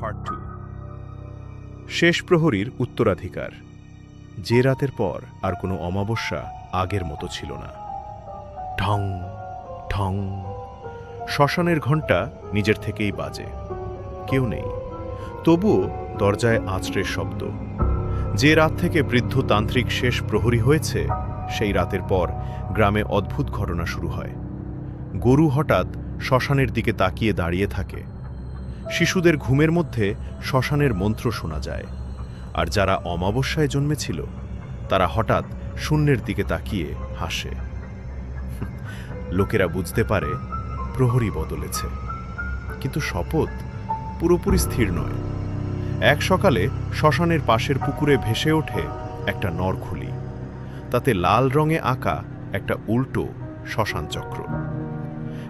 Part two শেষ প্রহরীর উত্তরাধিকার। যে রাতের পর আর কোনো অমাবস্যা আগের মতো ছিল না। ঠং ঠং শ্মশানের ঘণ্টা নিজের থেকেই বাজে। কেউ নেই। তবুও দরজায় আঁচড়ের শব্দ। যে রাত থেকে বৃদ্ধ তান্ত্রিক শেষ প্রহরী হয়েছে, সেই রাতের পর গ্রামে অদ্ভুত ঘটনা শুরু হয়। গরু হঠাৎ শ্মশানের দিকে তাকিয়ে দাঁড়িয়ে থাকে। শিশুদের ঘুমের মধ্যে শ্মশানের মন্ত্র শোনা যায়। আর যারা অমাবস্যায় জন্মেছিল, তারা হঠাৎ শূন্যের দিকে তাকিয়ে হাসে। লোকেরা বুঝতে পারে প্রহরী বদলেছে। কিন্তু শপথ পুরোপুরি স্থির নয়। এক সকালে শ্মশানের পাশের পুকুরে ভেসে ওঠে একটা নরখুলি। তাতে লাল রঙে আঁকা একটা উল্টো শ্মশান চক্র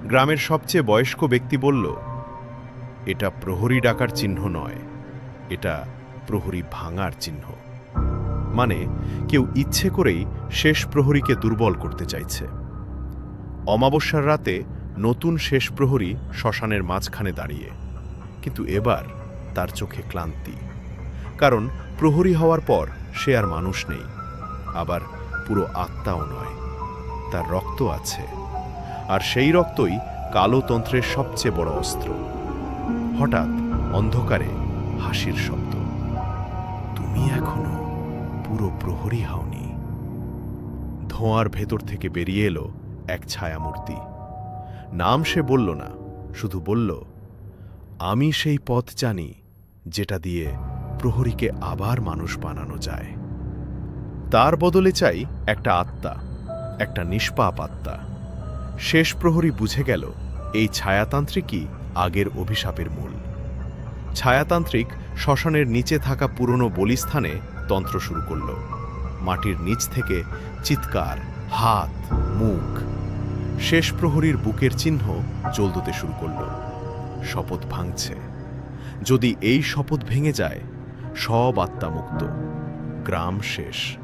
গ্রামের সবচেয়ে বয়স্ক ব্যক্তি বলল এটা প্রহরী ডাকার চিহ্ন নয়, এটা প্রহরী ভাঙার চিহ্ন। মানে কেউ ইচ্ছে করেই শেষ প্রহরীকে দুর্বল করতে চাইছে। অমাবস্যার রাতে নতুন শেষ প্রহরী শ্মশানের মাঝখানে দাঁড়িয়ে, কিন্তু এবার তার চোখে ক্লান্তি। কারণ প্রহরী হওয়ার পর সে আর মানুষ নেই, আবার পুরো আত্মাও নয়, তার রক্ত আছে। আর সেই রক্তই কালো তন্ত্রের সবচেয়ে বড় অস্ত্র। হঠাৎ অন্ধকারে হাসির শব্দ। তুমি এখনও পুরো প্রহরী হওনি? ধোঁয়ার ভেতর থেকে বেরিয়ে এলো এক ছায়ামূর্তি। নাম সে বলল না, শুধু বলল, আমি সেই পথ জানি যেটা দিয়ে প্রহরীকে আবার মানুষ বানানো যায়। তার বদলে চাই একটা আত্মা, একটা নিষ্পাপ আত্মা। শেষ প্রহরী বুঝে গেল, এই ছায়াতান্ত্রিকই আগের অভিশাপের মূল। ছায়াতান্ত্রিক শ্মশানের নিচে থাকা পুরনো বলিস্থানে তন্ত্র শুরু করল। মাটির নিচ থেকে চিৎকার, হাত, মুখ, শেষ প্রহরীর বুকের চিহ্ন জ্বলতে শুরু করল। শপথ ভাঙছে। যদি এই শপথ ভেঙে যায়, সব আত্মা মুক্ত। গ্রাম শেষ।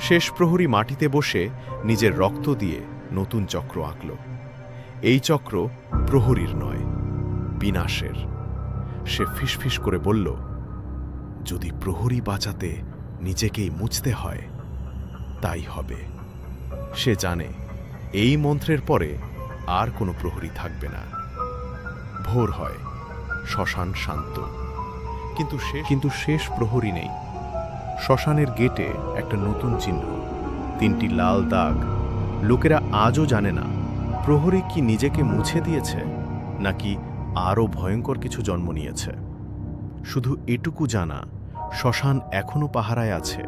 শেষ প্রহরী মাটিতে বসে নিজের রক্ত দিয়ে নতুন চক্র আঁকল। এই চক্র প্রহরীর নয়, বিনাশের। সে ফিসফিস করে বলল, যদি প্রহরী বাঁচাতে নিজেকেই মুছতে হয়, তাই হবে। সে জানে, এই মন্ত্রের পরে আর কোনো প্রহরী থাকবে না। ভোর হয়, শ্মশান শান্ত। কিন্তু সে, কিন্তু শেষ প্রহরী নেই। শ্মশানের গেটে একটা নতুন চিহ্ন, তিনটি লাল দাগ। লোকেরা আজও জানে না প্রহরী কি নিজেকে মুছে দিয়েছে, নাকি আরও ভয়ঙ্কর কিছু জন্ম নিয়েছে? শুধু এটুকু জানা, শ্মশান এখনও পাহারায় আছে,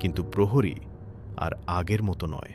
কিন্তু প্রহরী আর আগের মতো নয়।